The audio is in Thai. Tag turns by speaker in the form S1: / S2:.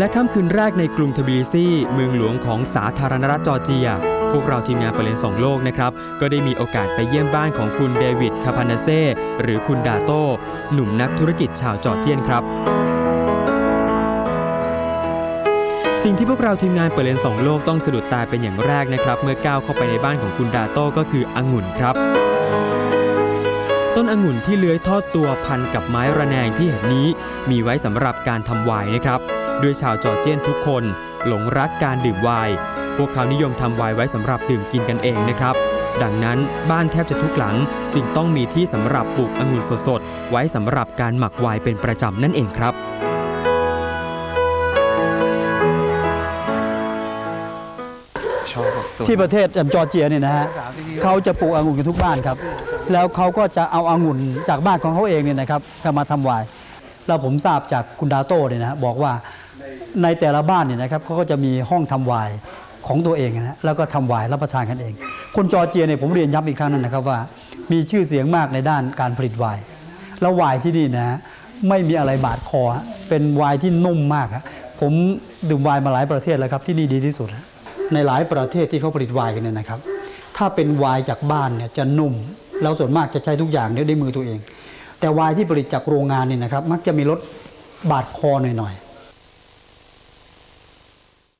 S1: และค่ำคืนแรกในกรุงทบิลิซีเมืองหลวงของสาธารณรัฐจอร์เจีย พวกเราทีมงานเปรเลนสองโลกนะครับ ก็ได้มีโอกาสไปเยี่ยมบ้านของคุณเดวิดคาพานาเซ่หรือคุณดาโต้หนุ่มนักธุรกิจชาวจอร์เจียนครับ สิ่งที่พวกเราทีมงานเปิดเลนสองโลกต้องสะดุดตาเป็นอย่างแรกนะครับ เมื่อก้าวเข้าไปในบ้านของคุณดาโต้ก็คือองุ่นครับต้นองุ่นที่เลื้อยทอดตัวพันกับไม้ระแนงที่เห็นนี้ มีไว้สำหรับการทำไวน์นะครับ ด้วยชาวจอร์เจียนทุกคน หลงรักการดื่มไวน์พวกเขานิยมทำไวน์ไว้สำหรับดื่มกินกันเองนะครับ ดังนั้นบ้านแทบจะทุกหลังจึงต้องมีที่สำหรับปลูกองุ่นสดๆไว้สำหรับการหมักไวน์เป็นประจำนั่นเองครับ
S2: ที่ประเทศจอร์เจียเนี่ยนะฮะเขาจะปลูกองุ่นกันทุกบ้านครับ แล้วเขาก็จะเอาองุ่นจากบ้านของเขาเองเนี่ยนะครับมาทำไวน์แล้วผมทราบจากคุณดาโต้เนี่ยนะบอกว่า ในแต่ละบ้านเนี่ยนะครับเขาก็จะมีห้องทำไวน์ของตัวเองนะแล้วก็ทำไวน์รับประทานกันเอง คนจอร์เจียเนี่ยผมเรียนย้ำอีกครั้งนึงนะครับว่า มีชื่อเสียงมากในด้านการผลิตไวน์แล้วไวน์ที่นี่นะไม่มีอะไรบาดคอ เป็นไวน์ที่นุ่มมากผมดื่มไวน์มาหลายประเทศแล้วครับที่นี่ดีที่สุด ในหลายประเทศที่เขาผลิตไวน์กันเนี่ยนะครับ ถ้าเป็นไวน์จากบ้านเนี่ยจะนุ่มแล้วส่วนมากจะใช้ทุกอย่างเนี่ยด้วยมือตัวเอง แต่ไวน์ที่ผลิตจากโรงงานเนี่ยนะครับ มักจะมีรสบาดคอหน่อยๆ